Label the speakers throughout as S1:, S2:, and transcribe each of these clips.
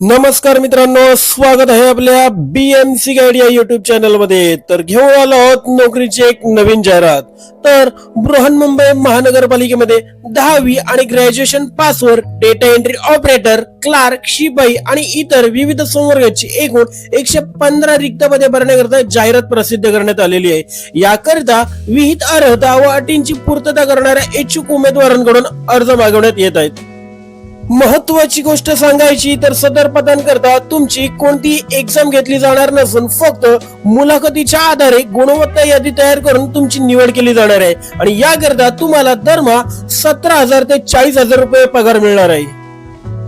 S1: नमस्कार मित्रांनो स्वागत आहे आपल्या बीएमसी गाईड या युट्यूब चॅनलमध्ये. तर घेऊन आलो आहोत नोकरीची एक नवीन जाहिरात. तर बृहन्मुंबई महानगरपालिकेमध्ये दहावी आणि ग्रॅज्युएशन पासवर डेटा एंट्री ऑपरेटर क्लार्क शिपाई आणि इतर विविध संवर्गाची एकूण एकशे पंधरा रिक्त पदे भरण्याकरता जाहिरात प्रसिद्ध करण्यात आलेली आहे. याकरिता विहित अर्हता व अटींची पूर्तता करणाऱ्या इच्छुक उमेदवारांकडून अर्ज मागवण्यात येत आहेत. महत्वाची गोष्ट सांगायची तर सदर पदांकरता तुमची कोणती एक्झाम घेतली जाणार नसून फक्त मुलाखतीच्या आधारे गुणवत्ता यादी तयार करून तुमची निवड केली जाणार आहे. आणि याकरता तुम्हाला दरमहा सतरा हजार ते चाळीस हजार रुपये पगार मिळणार आहे.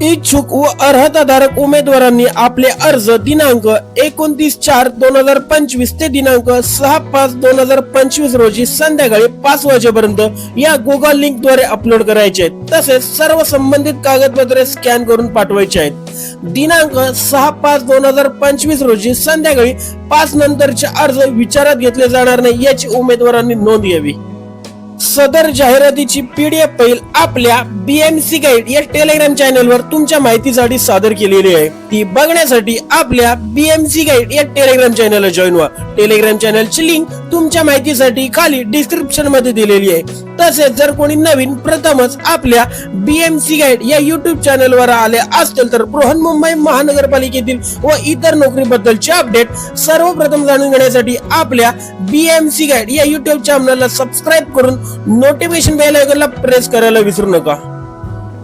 S1: इच्छुक व अर्हताधारक उमेदवारांनी आपले अर्ज दिनांक एकोणतीस चार दोन हजार पंचवीस ते दिनांक सहा पाच दोन हजार पंचवीस रोजी संध्याकाळी पाच वाजेपर्यंत या गुगल लिंकद्वारे अपलोड करायचे आहेत. तसेच सर्व संबंधित कागदपत्रे स्कॅन करून पाठवायचे आहेत. दिनांक सहा पाच दोन हजार पंचवीस रोजी संध्याकाळी पाच नंतरचे अर्ज विचारात घेतले जाणार नाही याची उमेदवारांनी नोंद घ्यावी. सदर जाहिरातीची पीडीएफ फाईल आपल्या बीएमसी गाईड या टेलिग्राम चॅनलवर तुमच्या माहितीसाठी सादर केलेली आहे. ती बघण्यासाठी आपल्या बीएमसी गाईड या टेलिग्राम चॅनल जॉईन व्हा. टेलिग्राम चॅनलची लिंक तुमच्या माहितीसाठी खाली डिस्क्रिप्शनमध्ये दिलेली आहे. तसेच जर कोणी नवीन प्रथमच आपल्या बीएमसी गाईड या युट्यूब चॅनलवर आले असतील तर बृहन्मुंबई महानगरपालिकेतील व इतर नोकरीबद्दलचे अपडेट सर्वप्रथम जाणून घेण्यासाठी आपल्या बीएमसी गाईड या युट्यूब चॅनलला सबस्क्राईब करून नोटिफिकेशन बेल आयकॉनला प्रेस करायला विसरू नका.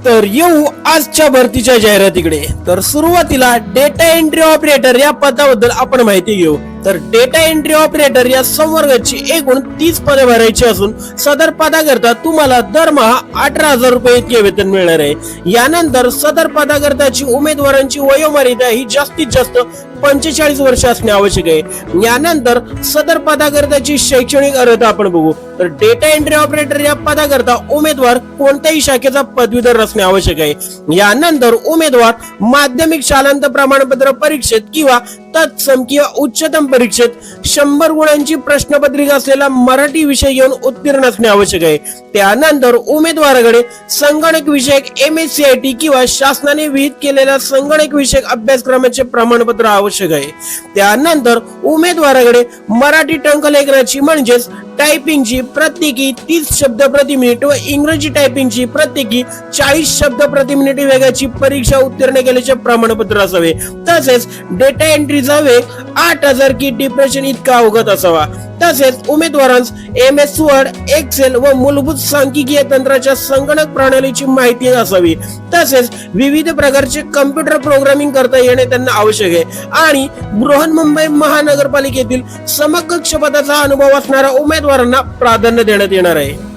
S1: तर येऊ आजच्या भरतीच्या जाहिरातीकडे. तर सुरुवातीला डेटा एंट्री ऑपरेटर या पदाबद्दल आपण माहिती घेऊ. तर डेटा एंट्री ऑपरेटर या संवर्गाची एकूण तीस पदे भरायची असून सदर पदाकरता तुम्हाला दरमहा अठरा हजार रुपये इतके वेतन मिळणार आहे. यानंतर सदर पदाकरताची उमेदवारांची वयोमर्यादा ही जास्तीत जास्त पंचेचाळीस वर्ष असणे आवश्यक आहे. यानंतर सदर पदाकरताची शैक्षणिक अर्हता आपण बघू. तर डेटा एंट्री ऑपरेटर या पदाकरता उमेदवार कोणत्याही शाखेचा पदवीधर असणे आवश्यक आहे. यानंतर उमेदवार माध्यमिक शालांत प्रमाणपत्र परीक्षेत किंवा तत्सम किंवा उच्चतम परीक्षेत शंभर गुणांची प्रश्नपत्रिका असलेला मराठी विषय घेऊन उत्तीर्ण असणे आवश्यक आहे. त्यानंतर उमेदवाराकडे संगणक विषयक M S C I T किंवा शासनाने विहित केलेल्या संगणक विषयक अभ्यासक्रमाचे प्रमाणपत्र आवश्यक आहे. त्यानंतर उमेदवाराकडे मराठी टंकलेखनाची म्हणजेच टायपिंगची प्रत्येकी तीस शब्द प्रति मिनिट व इंग्रजी टायपिंगची प्रत्येकी चाळीस शब्द प्रति मिनिट वेगाची परीक्षा उत्तीर्ण केल्याचे प्रमाणपत्र असावे. तसेच डेटा एंट्रीचा वेग आठ हजार की डिप्रेशन इतका अवगत असावा. तसेच उमेदवारांस एम एस वर्ड एक्सेल व मूलभूत सांख्यिकीय तंत्राच्या संगणक प्रणालीची माहिती असावी. तसेच विविध प्रकारचे कम्प्युटर प्रोग्रामिंग करता येणे त्यांना आवश्यक आहे. आणि बृहन्मुंबई महानगरपालिकेतील समकक्ष पदाचा अनुभव असणाऱ्या उमेदवारांना प्राधान्य देण्यात येणार आहे.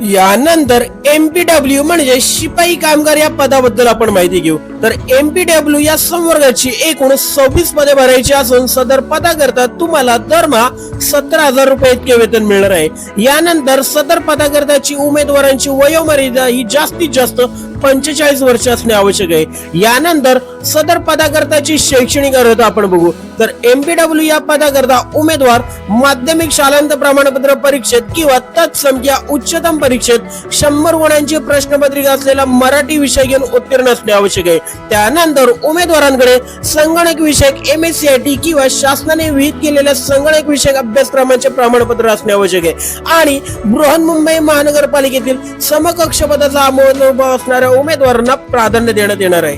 S1: यानंतर एमपीडब्ल्यू म्हणजे शिपाई कामगार या पदाबद्दल आपण माहिती घेऊ. तर एमपीडब्ल्यू या संवर्गाची एकूण सव्वीस पदे भरायची असून सदर पदाकरता तुम्हाला दरमहा सतरा हजार रुपये इतके वेतन मिळणार आहे. यानंतर सदर पदाकरताची उमेदवारांची वयोमर्यादा ही जास्तीत जास्त पंचेचाळीस वर्ष असणे आवश्यक आहे. यानंतर सदर पदाकरताची शैक्षणिक अर्हता आपण बघू. तर एमपीडब्ल्यू या पदाकरता उमेदवार माध्यमिक शालांत प्रमाणपत्र परीक्षेत किंवा तत्सम या उच्चतम परीक्षेत शंभर गुणांची प्रश्नपत्रिका असलेला मराठी विषय घेऊन उत्तीर्ण असणे आवश्यक आहे. त्यानंतर उमेदवारांकडे संगणक विषयक M S C I T किंवा शासनाने विहित केलेल्या संगणक विषयक अभ्यासक्रमाचे प्रमाणपत्र असणे आवश्यक आहे. आणि बृहन्मुंबई महानगरपालिकेतील समकक्ष पदाचा अनुभव असणाऱ्या उमेदवारांना प्राधान्य देण्यात येणार आहे.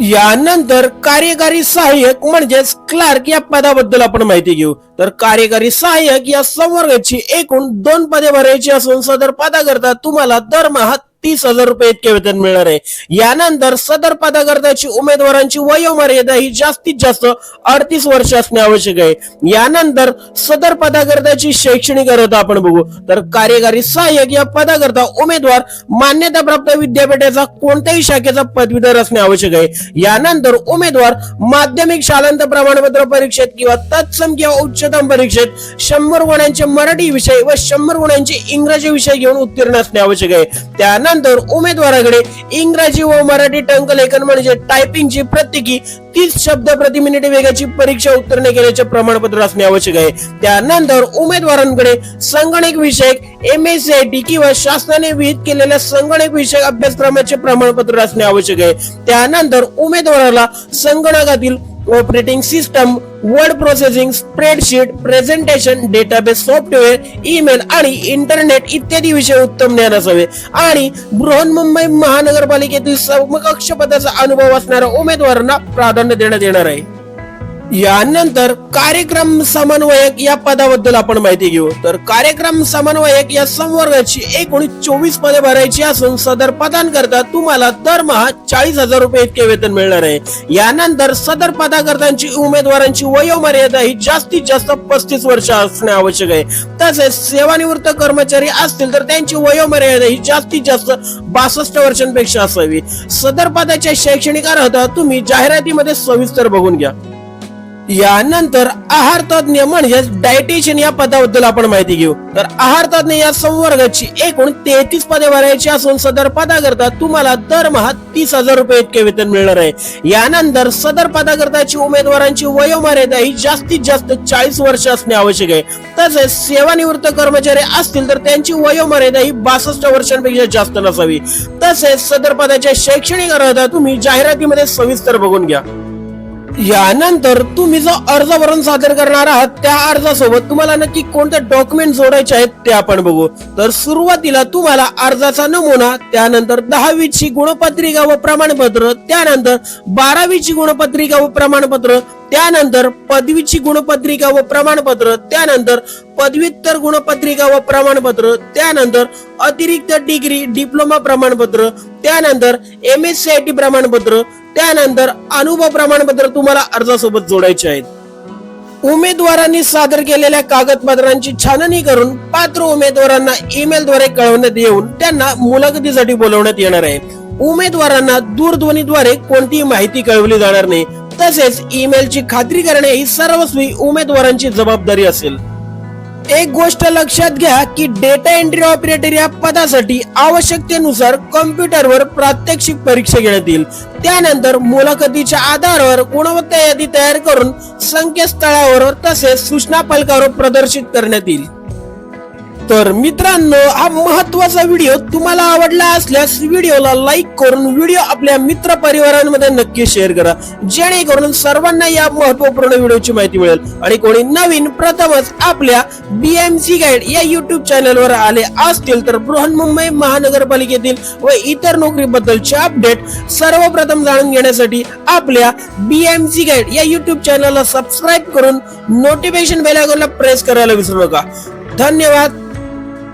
S1: यानंतर कार्यकारी सहाय्यक म्हणजेच क्लार्क या पदाबद्दल आपण माहिती घेऊ. तर कार्यकारी सहाय्यक या संवर्गाची एकूण दोन पदे भरायची असून सदर पदाकरता तुम्हाला दरमहा तीस हजार रुपये इतके वेतन मिळणार आहे. यानंतर सदर पदाकरताची उमेदवारांची वयोमर्यादा ही जास्तीत जास्त अडतीस वर्ष असणे आवश्यक आहे. यानंतर सदर पदाकरताची शैक्षणिक अर्हता आपण बघू. तर कार्यकारी सहाय्यक या पदाकरता उमेदवार मान्यताप्राप्त विद्यापीठाचा कोणत्याही शाखेचा पदवीधर असणे आवश्यक आहे. यानंतर उमेदवार माध्यमिक शालांत प्रमाणपत्र परीक्षेत किंवा तत्सम किंवा उच्चतम परीक्षेत शंभर गुणांचे मराठी विषय व शंभर गुणांचे इंग्रजी विषय घेऊन उत्तीर्ण असणे आवश्यक आहे. त्यानंतर त्यानंतर उमेदवाराकडे इंग्रजी व मराठी टंकलेखन म्हणजे टायपिंगची प्रत्येकी तीस शब्द प्रति मिनिट वेगाची परीक्षा उत्तीर्ण केल्याचे प्रमाणपत्र असणे आवश्यक आहे. त्यानंतर उमेदवारांकडे संगणक विषयक एम एस आय टी किंवा शासनाने विहित केलेल्या संगणक विषयक अभ्यासक्रमाचे प्रमाणपत्र असणे आवश्यक आहे. त्यानंतर उमेदवाराला संगणकातील operating system word processing spreadsheet presentation database software email आणि इंटरनेट इत्यादी विषय उत्तम ज्ञान असावे. आणि बृहन्मुंबई महानगरपालिकेतील समकक्ष पदाचा अनुभव असणाऱ्या उमेदवारांना प्राधान्य देण्यात येणार आहे. यानंतर कार्यक्रम समन्वयक या पदाबद्दल आपण माहिती घेऊ. तर कार्यक्रम समन्वयक या संवर्गाची एकूण चोवीस पदे भरायची असून सदर पदांकरता तुम्हाला दरमहा चाळीस हजार रुपये इतके वेतन मिळणार आहे. यानंतर सदर पदाकरतांची उमेदवारांची वयोमर्यादा ही जास्तीत जास्त पस्तीस वर्ष असणे आवश्यक आहे. तसेच सेवानिवृत्त कर्मचारी असतील तर त्यांची वयोमर्यादा ही जास्तीत जास्त बासष्ट वर्षांपेक्षा असावी. सदर पदाच्या शैक्षणिक अर्हता तुम्ही जाहिरातीमध्ये सविस्तर बघून घ्या. यानंतर आहार तज्ञ म्हणजेच डायटिशियन या पदाबद्दल आपण माहिती घेऊ. तर आहार तज्ञ या संवर्गाची एकूण तेहतीस पदे भरायची असून सदर पदाकरता तुम्हाला दरमहा तीस हजार रुपये इतके वेतन मिळणार आहे. यानंतर सदर पदाकरताची उमेदवारांची वयोमर्यादा ही जास्तीत जास्त चाळीस वर्ष असणे आवश्यक आहे. तसेच सेवानिवृत्त कर्मचारी असतील तर त्यांची वयोमर्यादा ही बासष्ट वर्षांपेक्षा जास्त नसावी. तसेच सदर पदाच्या शैक्षणिक अर्हता तुम्ही जाहिरातीमध्ये सविस्तर बघून घ्या. यानंतर तुम्ही जो अर्ज भरून सादर करणार आहात त्या अर्जासोबत तुम्हाला नक्की कोणते डॉक्युमेंट जोडायचे आहेत ते आपण बघू. तर सुरुवातीला तुम्हाला अर्जाचा नमुना त्यानंतर दहावीची गुणपत्रिका व प्रमाणपत्र त्यानंतर बारावीची गुणपत्रिका व प्रमाणपत्र त्यानंतर पदवीची गुणपत्रिका व प्रमाणपत्र त्यानंतर पदव्युत्तर गुणपत्रिका व प्रमाणपत्र त्यानंतर अतिरिक्त डिग्री डिप्लोमा प्रमाणपत्र त्यानंतर M S C I T प्रमाणपत्र त्यानंतर अनुभव प्रमाणपत्र तुम्हाला अर्जासोबत जोडायचे आहेत. उमेदवारांनी सादर केलेल्या कागदपत्रांची छाननी करून पात्र उमेदवारांना ईमेल द्वारे कळवण्यात येऊन त्यांना मुलाखतीसाठी बोलवण्यात येणार आहे. उमेदवारांना दूरध्वनीद्वारे कोणतीही माहिती कळवली जाणार नाही. तसेच ईमेलची खात्री करणे ही सर्वस्वी उमेदवारांची जबाबदारी असेल. एक गोष्ट लक्षात घ्या की डेटा एंट्री ऑपरेटर या पदासाठी आवश्यकतेनुसार कॉम्प्युटरवर प्रात्यक्षिक परीक्षा घेण्यात येईल. त्यानंतर मुलाखतीच्या आधारावर गुणवत्ता यादी तयार करून संकेतस्थळावर तसेच सूचना फलकावर प्रदर्शित करण्यात येईल. तर मित्रांनो हा महत्त्वाचा व्हिडिओ तुम्हाला आवडला असल्यास व्हिडिओला लाईक करून व्हिडिओ आपल्या मित्र परिवारांमध्ये नक्की शेअर करा. जेणेकरून सर्वांना या महत्त्वपूर्ण व्हिडिओची माहिती मिळेल. आणि कोणी नवीन प्रथमच आपल्या बीएमसी गाईड या युट्यूब चॅनलवर आले असतील तर बृहन्मुंबई महानगरपालिकेतील व इतर नोकरीबद्दलचे अपडेट सर्वप्रथम जाणून घेण्यासाठी आपल्या बीएमसी गाईड या युट्यूब चॅनलला सबस्क्राईब करून नोटिफिकेशन बेल आयकॉनला प्रेस करायला विसरू नका. धन्यवाद.